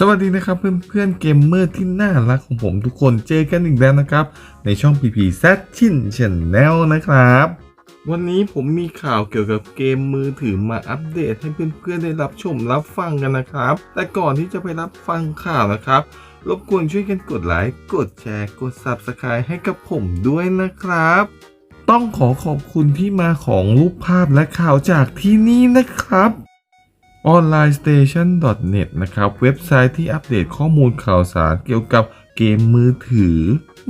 สวัสดีนะครับเพื่อนเพื่อนเกมเมอร์ที่น่ารักของผมทุกคนเจอกันอีกแล้วนะครับ ในช่อง PP Z ชิน Channel นะครับ วันนี้ผมมีข่าวเกี่ยวกับเกมมือถือมาอัปเดตให้เพื่อนๆได้รับชมรับฟังกันนะครับ แต่ก่อนที่จะไปรับฟังข่าวนะครับ รบกวนช่วยกันกดไลค์กดแชร์กด Subscribe ให้กับผมด้วยนะครับ ต้องขอขอบคุณที่มาของรูปภาพและข่าวจากที่นี่นะครับ onlinestation.net นะครับ เว็บไซต์ที่อัปเดตข้อมูลข่าวสารเกี่ยวกับเกมมือถือ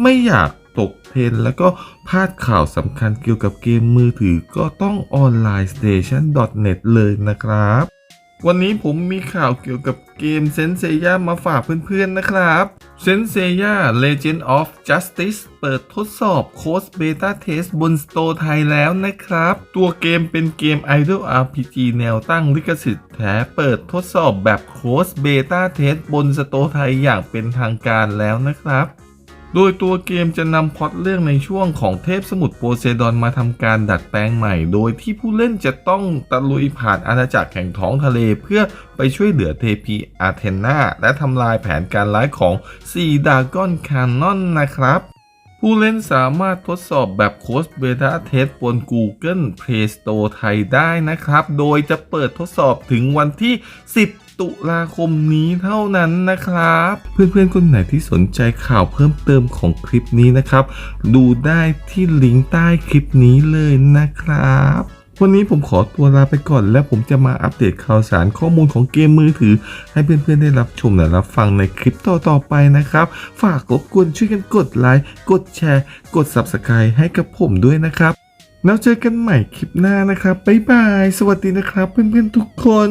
ไม่อยากตกเทรนแล้วก็พลาดข่าวสำคัญเกี่ยวกับเกมมือถือก็ต้อง onlinestation.net เลยนะครับ วันนี้ผมมีข่าวเกี่ยวกับเกมเซนเซย่ามาฝากเพื่อนๆนะครับเซนเซย่า Legend of Justice เปิดทดสอบโค้ดเบต้าเทสบนสโตร์ไทยแล้วนะครับ ตัวเกมเป็นเกม Idol RPG แนวตั้งลิขสิทธิ์แท้เปิดทดสอบแบบโค้ดเบต้าเทสบนสโตร์ไทยอย่างเป็นทางการแล้วนะครับ โดยตัวเกมจะนำพล็อตเรื่องในช่วงของเทพสมุทรโปเซดอนมาทำการดัดแปลงใหม่ โดยที่ผู้เล่นจะต้องตะลุยผ่านอาณาจักรแห่งท้องทะเล เพื่อไปช่วยเหลือเทพีอาเทนา และทำลายแผนการร้ายของซีดากอนคานอนนะครับ ผู้เล่นสามารถทดสอบแบบโค้ดเบต้าเทสบน Google Play Store ไทยได้นะครับ โดยจะเปิดทดสอบถึงวันที่ 10 ตุลาคมนี้เท่านั้นนะครับ เพื่อนๆคนไหนที่สนใจข่าวเพิ่มเติมของคลิปนี้นะครับ ดูได้ที่ลิงก์ใต้คลิปนี้เลยนะครับวันนี้ผมขอตัวลาไปก่อน และผมจะมาอัปเดตข่าวสารข้อมูลของเกมมือถือ ให้เพื่อนๆได้รับชมและรับฟังในคลิปต่อๆไปนะครับ ฝากรบกวนช่วยกันกดไลค์กดแชร์ กด Subscribe ให้กับผมด้วยนะครับ แล้วเจอกันใหม่คลิปหน้านะครับ บ๊ายบาย สวัสดีนะครับ เพื่อนๆทุกคน